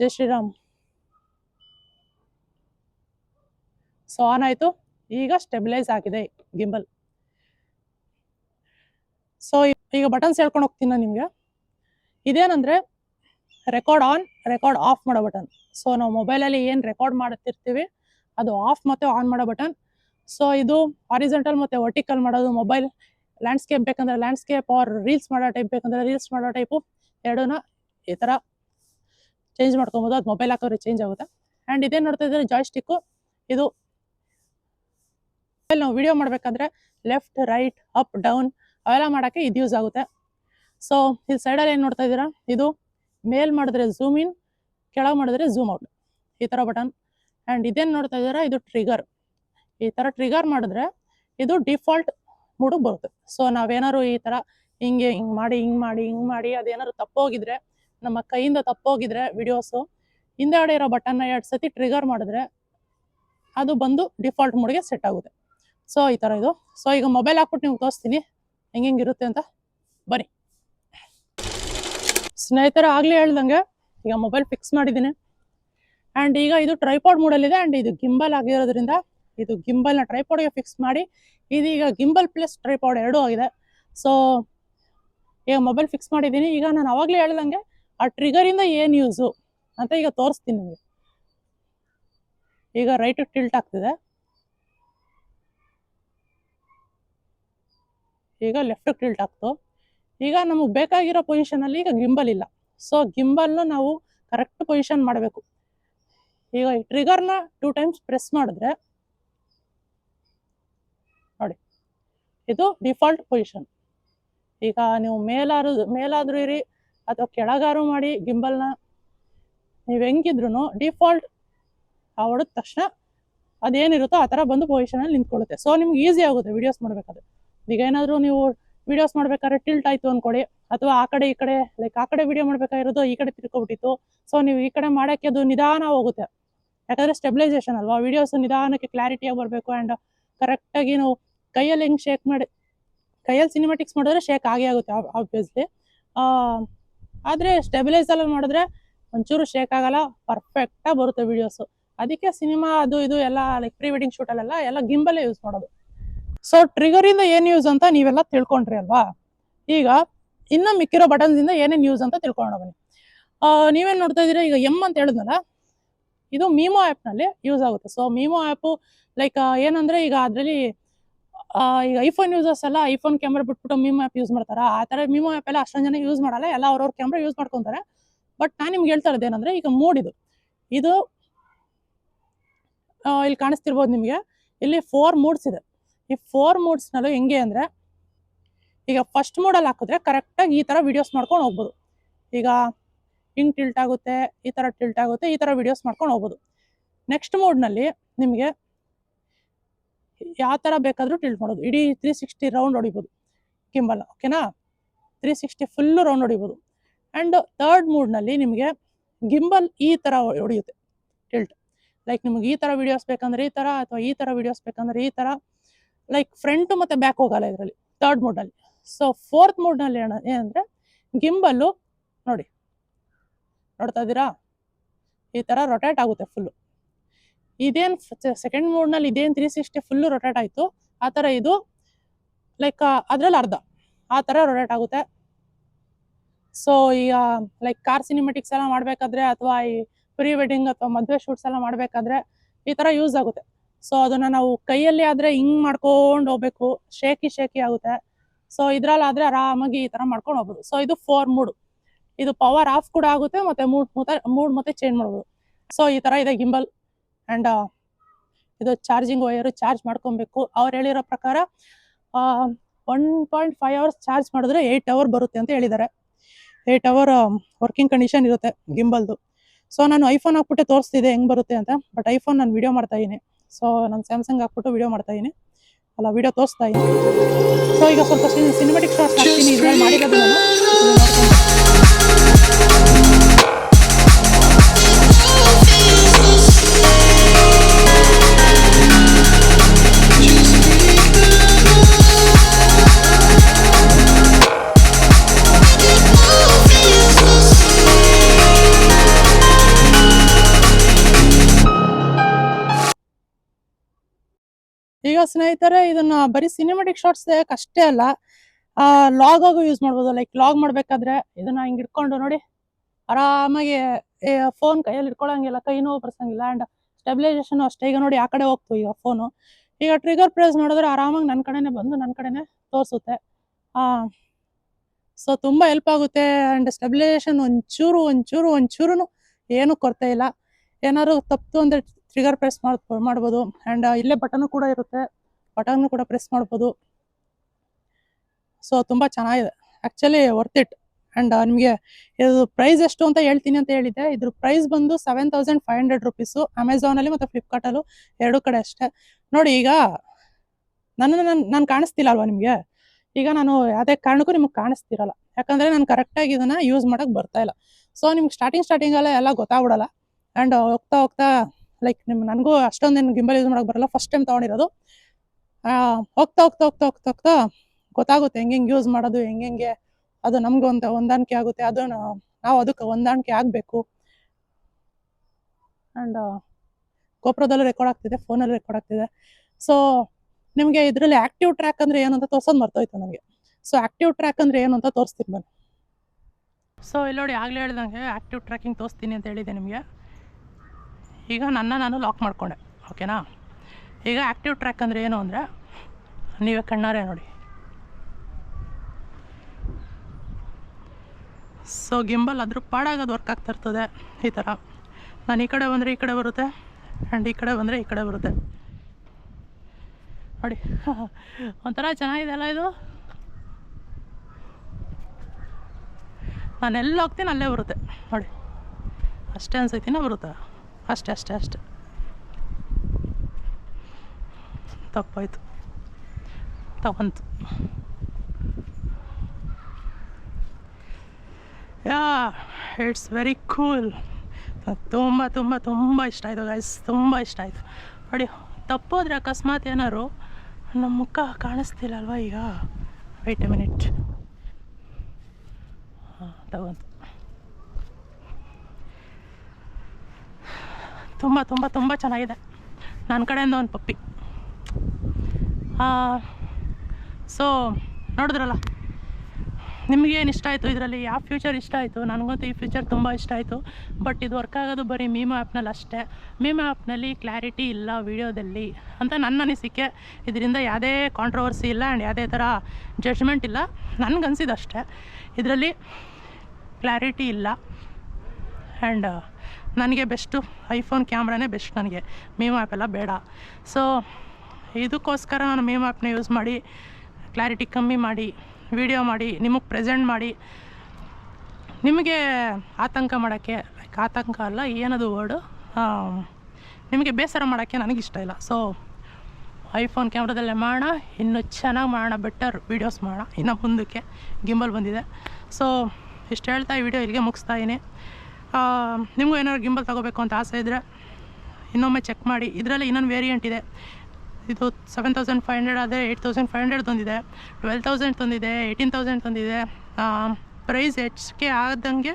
ಜೈ ಶ್ರೀರಾಮ್. ಸೊ ಆನ್ ಆಯಿತು. ಈಗ ಸ್ಟೆಬಿಲೈಸ್ ಆಗಿದೆ ಗಿಂಬಲ್. ಸೊ ಈಗ ಬಟನ್ಸ್ ಹೇಳ್ಕೊಂಡು ಹೋಗ್ತೀನಿ ನಾನು ನಿಮಗೆ. ಇದೇನಂದರೆ ರೆಕಾರ್ಡ್ ಆನ್ ರೆಕಾರ್ಡ್ ಆಫ್ ಮಾಡೋ ಬಟನ್ ಸೊ ನಾವು ಮೊಬೈಲಲ್ಲಿ ಏನು ರೆಕಾರ್ಡ್ ಮಾಡುತ್ತಿರ್ತೀವಿ ಅದು ಆಫ್ ಮತ್ತು ಆನ್ ಮಾಡೋ ಬಟನ್ ಸೊ ಇದು ಆರಿಜೆಂಟಲ್ ಮತ್ತು ವರ್ಟಿಕಲ್ ಮಾಡೋದು ಮೊಬೈಲ್ ಲ್ಯಾಂಡ್ಸ್ಕೇಪ್ ಬೇಕಂದ್ರೆ ಲ್ಯಾಂಡ್ಸ್ಕೇಪ್ ಆರ್ ರೀಲ್ಸ್ ಮಾಡೋ ಟೈಪ್ ಬೇಕಂದ್ರೆ ರೀಲ್ಸ್ ಮಾಡೋ ಟೈಪು ಎರಡೂನ ಈ ಥರ ಚೇಂಜ್ ಮಾಡ್ಕೊಬೋದು. ಅದು ಮೊಬೈಲ್ ಹಾಕೋದ್ರೆ ಚೇಂಜ್ ಆಗುತ್ತೆ. ಆ್ಯಂಡ್ ಇದೇನು ನೋಡ್ತಾ ಇದ್ದಾರೆ ಜಾಯ್ಸ್ಟಿಕ್ಕು ಇದು ಮೊಬೈಲ್ ನಾವು ವಿಡಿಯೋ ಮಾಡಬೇಕಂದ್ರೆ ಲೆಫ್ಟ್ ರೈಟ್ ಅಪ್ ಡೌನ್ ಅವೆಲ್ಲ ಮಾಡೋಕ್ಕೆ ಇದು ಯೂಸ್ ಆಗುತ್ತೆ. ಸೊ ಇಲ್ಲಿ ಸೈಡಲ್ಲಿ ಏನು ನೋಡ್ತಾ ಇದ್ದೀರಾ? ಇದು ಮೇಲ್ ಮಾಡಿದ್ರೆ ಝೂಮ್ ಇನ್ ಕೆಳಗೆ ಮಾಡಿದ್ರೆ ಝೂಮ್ ಔಟ್ ಈ ಥರ ಬಟನ್ ಆ್ಯಂಡ್ ಇದೇನು ನೋಡ್ತಾ ಇದ್ದೀರಾ? ಇದು ಟ್ರಿಗರ್ ಈ ಥರ ಟ್ರಿಗರ್ ಮಾಡಿದ್ರೆ ಇದು ಡಿಫಾಲ್ಟ್ ಮೂಡಿಗೆ ಬರುತ್ತೆ. ಸೊ ನಾವೇನಾದ್ರು ಈ ಥರ ಹಿಂಗೆ ಹಿಂಗೆ ಮಾಡಿ ಹಿಂಗೆ ಮಾಡಿ ಹಿಂಗೆ ಮಾಡಿ ಅದೇನಾದ್ರು ತಪ್ಪೋಗಿದ್ರೆ, ನಮ್ಮ ಕೈಯಿಂದ ತಪ್ಪೋಗಿದ್ರೆ ವಿಡಿಯೋಸು ಹಿಂದೆಗಡೆ ಇರೋ ಬಟನ್ನ ಎರಡು ಸತಿ ಟ್ರಿಗರ್ ಮಾಡಿದ್ರೆ ಅದು ಬಂದು ಡಿಫಾಲ್ಟ್ ಮೂಡಿಗೆ ಸೆಟ್ ಆಗುತ್ತೆ. ಸೊ ಈ ಥರ ಇದು. ಸೊ ಈಗ ಮೊಬೈಲ್ ಹಾಕ್ಬಿಟ್ಟು ನಿಮ್ಗೆ ತೋರಿಸ್ತೀನಿ. ಹೆಂಗೆ ಇರುತ್ತೆ ಅಂತ? ಬನ್ನಿ. ಸ್ನೇಹಿತರ, ಆಗಲೇ ಹೇಳ್ದಂಗೆ, ಈಗ ಮೊಬೈಲ್ ಫಿಕ್ಸ್ ಮಾಡಿದ್ದೀನಿ. ಆ್ಯಂಡ್ ಈಗ ಇದು ಟ್ರೈಪಾಡ್ ಮೂಡಲ್ಲಿದೆ ಆ್ಯಂಡ್ ಇದು ಗಿಂಬಲ್ ಆಗಿರೋದ್ರಿಂದ ಇದು ಗಿಂಬಲ್ನ ಟ್ರೈಪಾಡ್ಗೆ ಫಿಕ್ಸ್ ಮಾಡಿ ಇದೀಗ ಗಿಂಬಲ್ ಪ್ಲಸ್ ಟ್ರೈಪಾಡ್ ಎರಡೂ ಆಗಿದೆ. ಸೊ ಈಗ ಮೊಬೈಲ್ ಫಿಕ್ಸ್ ಮಾಡಿದ್ದೀನಿ. ಈಗ ನಾನು ಅವಾಗಲೇ ಹೇಳ್ದಂಗೆ, ಆ ಟ್ರಿಗರಿಂದ ಏನು ಯೂಸು ಅಂತ ಈಗ ತೋರಿಸ್ತೀನಿ ನಿಮಗೆ. ಈಗ ರೈಟ್ ಟಿಲ್ಟ್ ಆಗ್ತಿದೆ. ಈಗ ಲೆಫ್ಟ್ ಟಿಲ್ಟ್ ಆಗ್ತು. ಈಗ ನಮಗೆ ಬೇಕಾಗಿರೋ ಪೊಸಿಷನಲ್ಲಿ ಈಗ ಗಿಂಬಲ್ ಇಲ್ಲ. ಸೊ ಗಿಂಬಲ್ನ ನಾವು ಕರೆಕ್ಟ್ ಪೊಸಿಷನ್ ಮಾಡಬೇಕು. ಈಗ ಈ ಟ್ರಿಗರ್ನ ಟೂ ಟೈಮ್ಸ್ ಪ್ರೆಸ್ ಮಾಡಿದ್ರೆ, ನೋಡಿ, ಇದು ಡಿಫಾಲ್ಟ್ ಪೊಸಿಷನ್ ಈಗ ನೀವು ಮೇಲಾರು, ಮೇಲಾದ್ರೂ ಇರಿ ಅಥವಾ ಕೆಳಗಾರು ಮಾಡಿ ಗಿಂಬಲ್ನ ನೀವು ಹೆಂಗಿದ್ರು ಡಿಫಾಲ್ಟ್ ಹೊಡೆದ ತಕ್ಷಣ ಅದೇನಿರುತ್ತೋ ಆ ಥರ ಬಂದು ಪೊಸಿಷನಲ್ಲಿ ನಿಂತ್ಕೊಳ್ಳುತ್ತೆ. ಸೊ ನಿಮ್ಗೆ ಈಸಿ ಆಗುತ್ತೆ ವಿಡಿಯೋಸ್ ಮಾಡಬೇಕಾದ್ರೆ. ಈಗ ಏನಾದರೂ ನೀವು ವಿಡಿಯೋಸ್ ಮಾಡ್ಬೇಕಾದ್ರೆ ಟಿಲ್ಟ್ ಆಯಿತು ಅಂದ್ಕೊಳ್ಳಿ ಅಥವಾ ಆ ಕಡೆ ಈ ಕಡೆ ಲೈಕ್ ಆ ಕಡೆ ವಿಡಿಯೋ ಮಾಡ್ಬೇಕಾಗಿರೋದು ಈ ಕಡೆ ತಿರ್ಕೊಬಿಟ್ಟಿತ್ತು. ಸೊ ನೀವು ಈ ಕಡೆ ಮಾಡೋಕ್ಕೆ ಅದು ನಿಧಾನ ಹೋಗುತ್ತೆ. ಯಾಕಂದರೆ ಸ್ಟೆಬಿಲೈಸೇಷನ್ ಅಲ್ವಾ? ವಿಡಿಯೋಸ್ ನಿಧಾನಕ್ಕೆ ಕ್ಲಾರಿಟಿಯಾಗಿ ಬರಬೇಕು ಆ್ಯಂಡ್ ಕರೆಕ್ಟಾಗಿ ನಾವು ಕೈಯಲ್ಲಿ ಹೆಂಗೆ ಶೇಕ್ ಮಾಡಿ, ಕೈಯಲ್ಲಿ ಸಿನಿಮಾಟಿಕ್ಸ್ ಮಾಡಿದ್ರೆ ಶೇಕ್ ಆಗೇ ಆಗುತ್ತೆ ಆಬ್ವಿಯಸ್ಲಿ ಆದರೆ ಸ್ಟೆಬಿಲೈಸಲ್ಲಿ ಮಾಡಿದ್ರೆ ಒಂಚೂರು ಶೇಕ್ ಆಗಲ್ಲ ಪರ್ಫೆಕ್ಟಾಗಿ ಬರುತ್ತೆ ವಿಡಿಯೋಸ್ ಅದಕ್ಕೆ ಸಿನಿಮಾ ಅದು ಇದು ಎಲ್ಲ ಲೈಕ್ ಪ್ರೀ ವೆಡ್ಡಿಂಗ್ ಶೂಟಲ್ಲೆಲ್ಲ ಎಲ್ಲ ಗಿಂಬಲ್ಲೇ ಯೂಸ್ ಮಾಡೋದು. ಸೊ ಟ್ರಿಗರಿಂದ ಏನ್ ಯೂಸ್ ಅಂತ ನೀವೆಲ್ಲ ತಿಳ್ಕೊಂಡ್ರಿ ಅಲ್ವಾ? ಈಗ ಇನ್ನ ಮಿಕ್ಕಿರೋ ಬಟನ್ಸ್ ಇಂದ ಏನೇನ್ ಯೂಸ್ ಅಂತ ತಿಳ್ಕೊಂಡು ಬನ್ನಿ ನೀವೇನ್ ನೋಡ್ತಾ ಇದ್ದೀರಾ? ಈಗ ಎಂ ಅಂತ ಹೇಳಿದ್ನಲ್ಲ, ಇದು ಮೀಮೋ ಆ್ಯಪ್ನಲ್ಲಿ ಯೂಸ್ ಆಗುತ್ತೆ. ಸೊ ಮೀಮೋ ಆಪ್ ಲೈಕ್ ಏನಂದ್ರೆ ಈಗ ಅದ್ರಲ್ಲಿ ಈಗ ಐಫೋನ್ ಯೂಸರ್ಸ್ ಎಲ್ಲ ಐಫೋನ್ ಕ್ಯಾಮ್ರಾ ಬಿಟ್ಬಿಟ್ಟು ಮೀಮೋ ಆ್ಯಪ್ ಯೂಸ್ ಮಾಡ್ತಾರ? ಆ ಥರ ಮೀಮೋ ಆ್ಯಪ್ ಎಲ್ಲ ಅಷ್ಟೊಂದು ಜನ ಯೂಸ್ ಮಾಡಲ್ಲ. ಎಲ್ಲ ಅವ್ರವ್ರ ಕ್ಯಾಮ್ರಾ ಯೂಸ್ ಮಾಡ್ಕೊತಾರೆ. ಬಟ್ ನಾನು ನಿಮ್ಗೆ ಹೇಳ್ತಾ ಇರೋದು ಏನಂದ್ರೆ, ಈಗ ಮೂಡ್ ಇದು. ಇದು ಇಲ್ಲಿ ಕಾಣಿಸ್ತಿರ್ಬೋದು ನಿಮಗೆ. ಇಲ್ಲಿ ಫೋರ್ ಮೂಡ್ಸ್ ಇದೆ. ಈ ಫೋರ್ ಮೂಡ್ಸ್ನಲ್ಲೂ ಹೆಂಗೆ ಅಂದರೆ ಈಗ ಫಸ್ಟ್ ಮೋಡಲ್ಲಿ ಹಾಕಿದ್ರೆ ಕರೆಕ್ಟಾಗಿ ಈ ಥರ ವಿಡಿಯೋಸ್ ಮಾಡ್ಕೊಂಡು ಹೋಗ್ಬೋದು. ಈಗ ಹಿಂಗೆ ಟಿಲ್ಟ್ ಆಗುತ್ತೆ, ಈ ಥರ ಟಿಲ್ಟ್ ಆಗುತ್ತೆ, ಈ ಥರ ವಿಡಿಯೋಸ್ ಮಾಡ್ಕೊಂಡು ಹೋಗ್ಬೋದು. ನೆಕ್ಸ್ಟ್ ಮೋಡ್ನಲ್ಲಿ ನಿಮಗೆ ಯಾವ ಥರ ಬೇಕಾದರೂ ಟಿಲ್ಟ್ ಮಾಡೋದು. ಇಡೀ ತ್ರೀ ಸಿಕ್ಸ್ಟಿ ರೌಂಡ್ ಹೊಡಿಬೋದು. ಕಿಂಬಲ್ ಓಕೆನಾ ತ್ರೀ ಸಿಕ್ಸ್ಟಿ ಫುಲ್ಲು ರೌಂಡ್ ಹೊಡಿಬೋದು. ಆ್ಯಂಡ್ ತರ್ಡ್ ಮೂಡ್ನಲ್ಲಿ ನಿಮಗೆ ಗಿಂಬಲ್ ಈ ಥರ ಹೊಡೆಯುತ್ತೆ ಟಿಲ್ಟ್ ಲೈಕ್ ನಿಮಗೆ ಈ ಥರ ವಿಡಿಯೋಸ್ ಬೇಕಂದ್ರೆ ಈ ಥರ ಅಥವಾ ಈ ಥರ ವಿಡಿಯೋಸ್ ಬೇಕಂದ್ರೆ ಈ ಥರ ಲೈಕ್ ಫ್ರಂಟ್ ಮತ್ತೆ ಬ್ಯಾಕ್ ಹೋಗಲ್ಲ ಇದರಲ್ಲಿ ತರ್ಡ್ ಮೋಡ್ನಲ್ಲಿ ಸೊ ಫೋರ್ತ್ ಮೋಡ್ನಲ್ಲಿ ಏನ, ಏನಂದ್ರೆ ಗಿಂಬಲ್ಲು ನೋಡಿ, ನೋಡ್ತಾ ಇದ್ದೀರಾ? ಈ ಥರ ರೊಟೇಟ್ ಆಗುತ್ತೆ ಫುಲ್ಲು ಇದೇನು ಸೆಕೆಂಡ್ ಮೋಡ್ನಲ್ಲಿ ಇದೇನು ತ್ರೀ ಸಿಕ್ಸ್ಟಿ ಫುಲ್ಲು ರೊಟೇಟ್ ಆಯಿತು, ಆ ಥರ ಇದು ಲೈಕ್ ಅದ್ರಲ್ಲಿ ಅರ್ಧ, ಆ ಥರ ರೊಟೇಟ್ ಆಗುತ್ತೆ. ಸೊ ಈಗ ಲೈಕ್ ಕಾರ್ ಸಿನಿಮೆಟಿಕ್ಸ್ ಎಲ್ಲ ಮಾಡಬೇಕಾದ್ರೆ, ಅಥವಾ ಈ ಪ್ರೀ ವೆಡ್ಡಿಂಗ್ ಅಥವಾ ಮದುವೆ ಶೂಟ್ಸ್ ಎಲ್ಲ ಮಾಡಬೇಕಾದ್ರೆ ಈ ಥರ ಯೂಸ್ ಆಗುತ್ತೆ. ಸೊ ಅದನ್ನ ನಾವು ಕೈಯಲ್ಲಿ ಆದ್ರೆ ಹಿಂಗ್ ಮಾಡ್ಕೊಂಡು ಹೋಗ್ಬೇಕು. ಶೇಕಿ ಶೇಕಿ ಆಗುತ್ತೆ. ಸೊ ಇದ್ರಲ್ಲಿ ಆದ್ರೆ ಆರಾಮಾಗಿ ಈ ತರ ಮಾಡ್ಕೊಂಡು ಹೋಗ್ಬೋದು. ಸೊ ಇದು ಫೋರ್ ಮೂಡ್. ಇದು ಪವರ್ ಆಫ್ ಕೂಡ ಆಗುತ್ತೆ ಮತ್ತೆ ಮೂಡ್ ಮೂಡ್ ಮತ್ತೆ ಚೇಂಜ್ ಮಾಡ್ಬೋದು. ಸೊ ಈ ತರ ಇದೆ ಗಿಂಬಲ್ ಅಂಡ್ ಇದು ಚಾರ್ಜಿಂಗ್ ವೈರ್ ಚಾರ್ಜ್ ಮಾಡ್ಕೊಬೇಕು. ಅವ್ರು ಹೇಳಿರೋ ಪ್ರಕಾರ one point five hours charge ಮಾಡಿದ್ರೆ ಏಯ್ಟ್ ಅವರ್ ಬರುತ್ತೆ ಅಂತ ಹೇಳಿದ್ದಾರೆ. ಏಯ್ಟ್ ಅವರ್ ವರ್ಕಿಂಗ್ ಕಂಡೀಷನ್ ಇರುತ್ತೆ ಗಿಂಬಲ್ದು ಸೊ ನಾನು ಐಫೋನ್ ಹಾಕ್ಬಿಟ್ಟು ತೋರಿಸ್ತಿದ್ದೆ ಹೆಂಗ್ ಬರುತ್ತೆ ಅಂತ ಬಟ್ ಐಫೋನ್ ನಾನು ವಿಡಿಯೋ ಮಾಡ್ತಾ ಇದ್ದೀನಿ. ಸೊ ನಾನು ಸ್ಯಾಮ್ಸಂಗ್ ಹಾಕ್ಬಿಟ್ಟು ವಿಡಿಯೋ ಮಾಡ್ತಾ ಇದ್ದೀನಿ. ಅಲ್ಲ ವಿಡಿಯೋ ತೋರಿಸ್ತಾ ಇದ್ದೀನಿ. ಸೊ ಈಗ ಸ್ವಲ್ಪ ಸಿನಿಮೆಟಿಕ್ ಶಾರ್ಟ್ಸ್ ಹಾಕ್ತೀನಿ. ಮಾಡಿರೋದು ನಾನು ಸ್ನೇಹಿತರೆ, ಇದನ್ನ ಬರೀ ಸಿನಿಮೆಟಿಕ್ ಶಾರ್ಟ್ಸ್ ಅಷ್ಟೇ ಅಲ್ಲ ಲಾಗ್ ಆಗು ಯೂಸ್ ಮಾಡ್ಬೋದು. ಲೈಕ್ ಲಾಗ್ ಮಾಡ್ಬೇಕಾದ್ರೆ ಇದನ್ನ ಹಿಂಗ್ ಇಟ್ಕೊಂಡು ನೋಡಿ, ಆರಾಮಾಗಿ ಫೋನ್ ಕೈಯಲ್ಲಿ ಇಟ್ಕೊಳಂಗಿಲ್ಲ, ಕೈ ನೋವು ಬರ್ಸಂಗಿಲ್ಲ ಅಂಡ್ ಸ್ಟೆಬಿಲೈಸೇಷನ್ ಅಷ್ಟೇ. ಈಗ ನೋಡಿ, ಆ ಕಡೆ ಹೋಗ್ತು ಈಗ ಫೋನು ಈಗ ಟ್ರಿಗರ್ ಪ್ರೆಸ್ ಮಾಡಿದ್ರೆ ಆರಾಮಾಗಿ ನನ್ನ ಕಡೆನೆ ಬಂದು ನನ್ನ ಕಡೆನೆ ತೋರಿಸುತ್ತೆ. ಸೊ ತುಂಬಾ ಹೆಲ್ಪ್ ಆಗುತ್ತೆ. ಅಂಡ್ ಸ್ಟೆಬಿಲೈಸೇಷನ್ ಒಂಚೂರು ಒಂಚೂರು ಒಂಚೂರು ಏನು ಕೊರತೆ ಇಲ್ಲ. ಏನಾದ್ರು ತಪ್ಪು ಅಂದರೆ ಟ್ರಿಗರ್ ಪ್ರೆಸ್ ಮಾಡಿ ಆ್ಯಂಡ್ ಇಲ್ಲೇ ಬಟನ್ ಕೂಡ ಇರುತ್ತೆ. ಬಟನ್ನು ಕೂಡ ಪ್ರೆಸ್ ಮಾಡ್ಬೋದು. ಸೊ ತುಂಬ ಚೆನ್ನಾಗಿದೆ. ಆ್ಯಕ್ಚುಲಿ ವರ್ತ್ ಇಟ್ ಆ್ಯಂಡ್ ನಿಮಗೆ ಇದು ಪ್ರೈಸ್ ಎಷ್ಟು ಅಂತ ಹೇಳ್ತೀನಿ ಅಂತ ಹೇಳಿದ್ದೆ. ಇದ್ರ ಪ್ರೈಸ್ ಬಂದು seven thousand five hundred rupees ಅಮೆಝಾನಲ್ಲಿ ಮತ್ತು ಫ್ಲಿಪ್ಕಾರ್ಟಲ್ಲೂ ಎರಡು ಕಡೆ ಅಷ್ಟೇ. ನೋಡಿ, ಈಗ ನನ್ನ ನಾನು ನಾನು ಕಾಣಿಸ್ತಿಲ್ಲ ಅಲ್ವಾ ನಿಮಗೆ? ಈಗ ನಾನು ಯಾವುದೇ ಕಾರಣಕ್ಕೂ ನಿಮ್ಗೆ ಕಾಣಿಸ್ತಿರಲ್ಲ. ಯಾಕಂದರೆ ನಾನು ಕರೆಕ್ಟಾಗಿ ಇದನ್ನು ಯೂಸ್ ಮಾಡೋಕ್ಕೆ ಬರ್ತಾ ಇಲ್ಲ. ಸೊ ನಿಮ್ಗೆ ಸ್ಟಾರ್ಟಿಂಗ್ ಸ್ಟಾರ್ಟಿಂಗಲ್ಲೇ ಎಲ್ಲ ಗೊತ್ತಾಗ್ಬಿಡಲ್ಲ. ಆ್ಯಂಡ್ ಹೋಗ್ತಾ ಹೋಗ್ತಾ ಲೈಕ್ ನಿಮ್ ನನಗೂ ಅಷ್ಟೊಂದೇನು ಗಿಂಬಲ್ ಯೂಸ್ ಮಾಡೋಕೆ ಬರಲ್ಲ. ಫಸ್ಟ್ ಟೈಮ್ ತೊಗೊಂಡಿರೋದು. ಆ, ಹೋಗ್ತಾ ಹೋಗ್ತಾ ಹೋಗ್ತಾ ಹೋಗ್ತಾ ಹೋಗ್ತಾ ಗೊತ್ತಾಗುತ್ತೆ ಹೆಂಗೆ ಯೂಸ್ ಮಾಡೋದು ಹೆಂಗೆಂಗೆ ಹೆಂಗೆ ಅದು ನಮ್ಗೆ ಒಂದು ಹೊಂದಾಣಿಕೆ ಆಗುತ್ತೆ. ಅದು ನಾವು ಅದಕ್ಕೆ ಹೊಂದಾಣಿಕೆ ಆಗಬೇಕು. ಆ್ಯಂಡ್ ಗೋಪುರದಲ್ಲೂ ರೆಕಾರ್ಡ್ ಆಗ್ತಿದೆ ಫೋನಲ್ಲಿ ರೆಕಾರ್ಡ್ ಆಗ್ತಿದೆ. ಸೊ ನಿಮಗೆ ಇದರಲ್ಲಿ ಆಕ್ಟಿವ್ ಟ್ರ್ಯಾಕ್ ಅಂದರೆ ಏನು ಅಂತ ತೋರ್ಸೋದು ಮರ್ತೋಯ್ತು ನನಗೆ. ಸೊ ಆಕ್ಟಿವ್ ಟ್ರ್ಯಾಕ್ ಅಂದರೆ ಏನು ಅಂತ ತೋರಿಸ್ತೀನಿ ಬನ್ನಿ. ಸೊ ಇಲ್ಲಿ ನೋಡಿ ಆಗಲೇ ಹೇಳ್ದಂಗೆ ಆಕ್ಟಿವ್ ಟ್ರ್ಯಾಕಿಂಗ್ ತೋರಿಸ್ತೀನಿ ಅಂತ ಹೇಳಿದೆ ನಿಮಗೆ. ಈಗ ನನ್ನ ನಾನು ಲಾಕ್ ಮಾಡಿಕೊಂಡೆ ಓಕೆನಾ ಈಗ ಆಕ್ಟಿವ್ ಟ್ರ್ಯಾಕ್ ಅಂದರೆ ಏನು ಅಂದರೆ, ನೀವೇ ಕಣ್ಣಾರೆ ನೋಡಿ. ಸೊ ಗಿಂಬಲ್ ಅದ್ರ ಪಾಡಾಗೋದು ವರ್ಕ್ ಆಗ್ತಾ ಇರ್ತದೆ ಈ ಥರ ನಾನು ಈ ಕಡೆ ಬಂದರೆ ಈ ಕಡೆ ಬರುತ್ತೆ ಆ್ಯಂಡ್ ಈ ಕಡೆ ಬಂದರೆ ಈ ಕಡೆ ಬರುತ್ತೆ. ನೋಡಿ, ಒಂಥರ ಚೆನ್ನಾಗಿದೆ ಅಲ್ಲ ಇದು? ನಾನು ಎಲ್ಲಿ ಹೋಗ್ತೀನಿ ಅಲ್ಲೇ ಬರುತ್ತೆ, ನೋಡಿ. ಅಷ್ಟೇ ಅನ್ಸೈತಿನ ಬರುತ್ತಾ? ಅಷ್ಟೇ, ಅಷ್ಟೆ ಅಷ್ಟೆ. ತಪ್ಪಾಯ್ತು. ತಗೊಂತು ಯಾ ಇಟ್ಸ್ ವೆರಿ ಕೂಲ್ ತುಂಬ ತುಂಬ ತುಂಬ ಇಷ್ಟ ಆಯಿತು ಗೈಸ್ ತುಂಬ ಇಷ್ಟ ಆಯಿತು. ನೋಡಿ, ತಪ್ಪೋದ್ರೆ ಅಕಸ್ಮಾತ್ ಏನಾರು ನಮ್ಮ ಮುಖ ಕಾಣಿಸ್ತಿಲ್ಲ ಅಲ್ವಾ ಈಗ? ವೆಯ್ಟ್ ಎ ಮಿನಿಟ್ ಹಾಂ, ತಗೊಂತು. ತುಂಬ ತುಂಬ ತುಂಬ ಚೆನ್ನಾಗಿದೆ. ನನ್ನ ಕಡೆಯಿಂದ ಒಂದು ಪಪ್ಪಿ. ಸೊ ನೋಡಿದ್ರಲ್ಲ ನಿಮಗೇನು ಇಷ್ಟ ಆಯಿತು ಇದರಲ್ಲಿ? ಯಾವ ಫ್ಯೂಚರ್ ಇಷ್ಟ ಆಯಿತು? ನನಗಂತೂ ಈ ಫ್ಯೂಚರ್ ತುಂಬ ಇಷ್ಟ ಆಯಿತು. ಬಟ್ ಇದು ವರ್ಕ್ ಆಗೋದು ಬರೀ ಮೀಮೋ ಆ್ಯಪ್ನಲ್ಲಿ ಅಷ್ಟೇ. ಮೀಮೋ ಆ್ಯಪ್ನಲ್ಲಿ ಕ್ಲಾರಿಟಿ ಇಲ್ಲ ವೀಡಿಯೋದಲ್ಲಿ ಅಂತ ನನ್ನ ಅನಿಸಿಕೆ. ಇದರಿಂದ ಯಾವುದೇ ಕಾಂಟ್ರವರ್ಸಿ ಇಲ್ಲ ಆ್ಯಂಡ್ ಯಾವುದೇ ಥರ ಜಡ್ಜ್ಮೆಂಟ್ ಇಲ್ಲ. ನನಗನ್ಸಿದ್ದು ಅಷ್ಟೇ. ಇದರಲ್ಲಿ ಕ್ಲಾರಿಟಿ ಇಲ್ಲ. ಆ್ಯಂಡ್ ನನಗೆ ಬೆಸ್ಟು, ಐಫೋನ್ ಕ್ಯಾಮ್ರಾನೇ ಬೆಸ್ಟ್ ನನಗೆ. ಮೇಮ್ ಆ್ಯಪ್ ಎಲ್ಲ ಬೇಡ. ಸೊ ಇದಕ್ಕೋಸ್ಕರ ನಾನು ಮೇಮ್ ಆ್ಯಪ್ನ ಯೂಸ್ ಮಾಡಿ, ಕ್ಲಾರಿಟಿ ಕಮ್ಮಿ ಮಾಡಿ, ವಿಡಿಯೋ ಮಾಡಿ, ನಿಮಗೆ ಪ್ರೆಸೆಂಟ್ ಮಾಡಿ. ನಿಮಗೆ ಆತಂಕ ಮಾಡೋಕ್ಕೆ ಲೈಕ್ ಆತಂಕ ಅಲ್ಲ, ಏನದು ವರ್ಡು ನಿಮಗೆ ಬೇಸರ ಮಾಡೋಕ್ಕೆ ನನಗಿಷ್ಟ ಇಲ್ಲ. ಸೊ ಐಫೋನ್ ಕ್ಯಾಮ್ರಾದಲ್ಲೇ ಮಾಡೋಣ, ಇನ್ನೂ ಚೆನ್ನಾಗಿ ಮಾಡೋಣ ಬೆಟರ್ ವೀಡಿಯೋಸ್ ಮಾಡೋಣ. ಇನ್ನು ಮುಂದಕ್ಕೆ ಗಿಂಬಲ್ ಬಂದಿದೆ. ಸೊ ಇಷ್ಟು ಹೇಳ್ತಾ ಈ ವಿಡಿಯೋ ಇಲ್ಲಿಗೆ ಮುಗಿಸ್ತಾ ನಿಮಗೂ ಏನಾದ್ರು ಗಿಂಬಲ್ ತೊಗೋಬೇಕು ಅಂತ ಆಸೆ ಇದ್ದರೆ ಇನ್ನೊಮ್ಮೆ ಚೆಕ್ ಮಾಡಿ. ಇದರಲ್ಲಿ ಇನ್ನೊಂದು ವೇರಿಯಂಟ್ ಇದೆ. ಇದು ಸೆವೆನ್ ತೌಸಂಡ್ ಫೈವ್ ಹಂಡ್ರೆಡ್ ಆದರೆ ಏಯ್ಟ್ ತೌಸಂಡ್ ಫೈವ್ ಹಂಡ್ರೆಡ್ ತಂದಿದೆ. ಟ್ವೆಲ್ ತೌಸಂಡ್ ತಂದಿದೆ ಏಯ್ಟೀನ್ ತೌಸಂಡ್ ತಂದಿದೆ. ಪ್ರೈಸ್ ಹೆಚ್ಚಿಗೆ ಆದಂಗೆ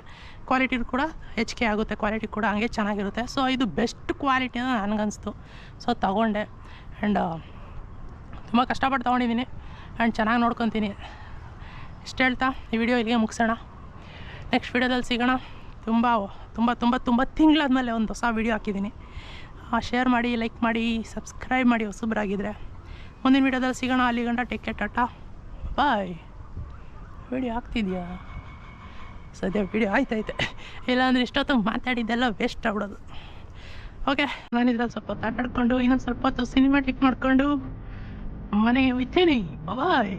ಕ್ವಾಲಿಟಿ ಕೂಡ ಹೆಚ್ಚಿಗೆ ಆಗುತ್ತೆ. ಕ್ವಾಲಿಟಿ ಕೂಡ ಹಂಗೆ ಚೆನ್ನಾಗಿರುತ್ತೆ. ಸೊ ಇದು ಬೆಸ್ಟ್ ಕ್ವಾಲಿಟಿ ಅಂತ ನನಗನ್ನಿಸ್ತು ಸೊ ತಗೊಂಡೆ. ಆ್ಯಂಡ್ ತುಂಬ ಕಷ್ಟಪಟ್ಟು ತೊಗೊಂಡಿದ್ದೀನಿ ಆ್ಯಂಡ್ ಚೆನ್ನಾಗಿ ನೋಡ್ಕೊತೀನಿ. ಇಷ್ಟು ಹೇಳ್ತಾ, ಈ ವಿಡಿಯೋ ಇಲ್ಲಿಗೆ ಮುಗಿಸೋಣ. ನೆಕ್ಸ್ಟ್ ವಿಡಿಯೋದಲ್ಲಿ ಸಿಗೋಣ. ತುಂಬ ತುಂಬ ತುಂಬ ತುಂಬ ತಿಂಗಳಾದಮೇಲೆ ಒಂದು ಹೊಸ ವಿಡಿಯೋ ಹಾಕಿದ್ದೀನಿ. ಶೇರ್ ಮಾಡಿ ಲೈಕ್ ಮಾಡಿ ಸಬ್ಸ್ಕ್ರೈಬ್ ಮಾಡಿ ಹೊಸಬ್ರಾಗಿದ್ದರೆ ಮುಂದಿನ ವೀಡಿಯೋದಲ್ಲಿ ಸಿಗೋಣ. ಅಲ್ಲಿ ಗಂಟ ಟೇಕ್ ಟಾಟಾ. ಬಾಯ್ ವಿಡಿಯೋ ಆಗ್ತಿದ್ಯಾ? ಸದ್ಯ ವೀಡಿಯೋ ಆಯ್ತೈತೆ ಇಲ್ಲಾಂದ್ರೆ ಇಷ್ಟೊತ್ತು ಮಾತಾಡಿದ್ದೆಲ್ಲ ವೇಸ್ಟ್ ಆಗ್ಬಿಡೋದು. ಓಕೆ ನಾನು ಇದ್ರಲ್ಲಿ ಸ್ವಲ್ಪ ಹೊತ್ತು ಆಟಾಡ್ಕೊಂಡು ಇನ್ನೊಂದು ಸ್ವಲ್ಪ ಹೊತ್ತು ಸಿನಿಮಾಟಿಕ್ ಮಾಡ್ಕೊಂಡು, ಮನೆಗೆ ಹೋಗ್ತೀನಿ. ಬಾಯ್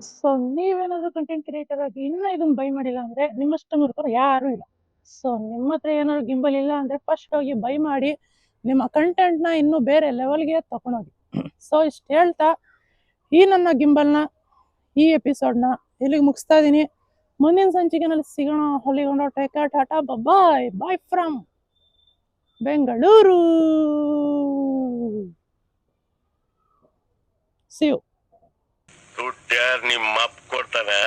ಸೊ ನೀವೇನಾದ್ರೂ ಕಂಟೆಂಟ್ ಕ್ರಿಯೇಟರ್ ಆಗಿ ಇನ್ನೂ ಇದನ್ನ ಬೈ ಮಾಡಿಲ್ಲ ಅಂದ್ರೆ ನಿಮ್ಮಷ್ಟು ಯಾರು ಇಲ್ಲ. ಸೊ ನಿಮ್ಮ ಹತ್ರ ಏನಾದ್ರು ಗಿಂಬಲ್ ಇಲ್ಲ ಅಂದ್ರೆ ಫಸ್ಟ್ ಹೋಗಿ ಬೈ ಮಾಡಿ ನಿಮ್ಮ ಕಂಟೆಂಟ್ನ ಇನ್ನೂ ಬೇರೆ ಲೆವೆಲ್ಗೆ ತಗೊಂಡೋಗಿ ಸೊ ಇಷ್ಟ ಹೇಳ್ತಾ, ಈ ನನ್ನ ಗಿಂಬಲ್ನ ಈ ಎಪಿಸೋಡ್ನ ಇಲ್ಲಿಗೆ ಮುಗಿಸ್ತಾ ಇದ್ದೀನಿ ಮುಂದಿನ ಸಂಚಿಕೆನಲ್ಲಿ ಸಿಗೋಣ. ಹೊಲಿಗೊಂಡ take Tata bye bye from Bengaluru see you ದುಡ್ಡು ಯಾರು ನಿಮ್ಮ ಅಪ್ಪ ಕೊಡ್ತಾನೆ?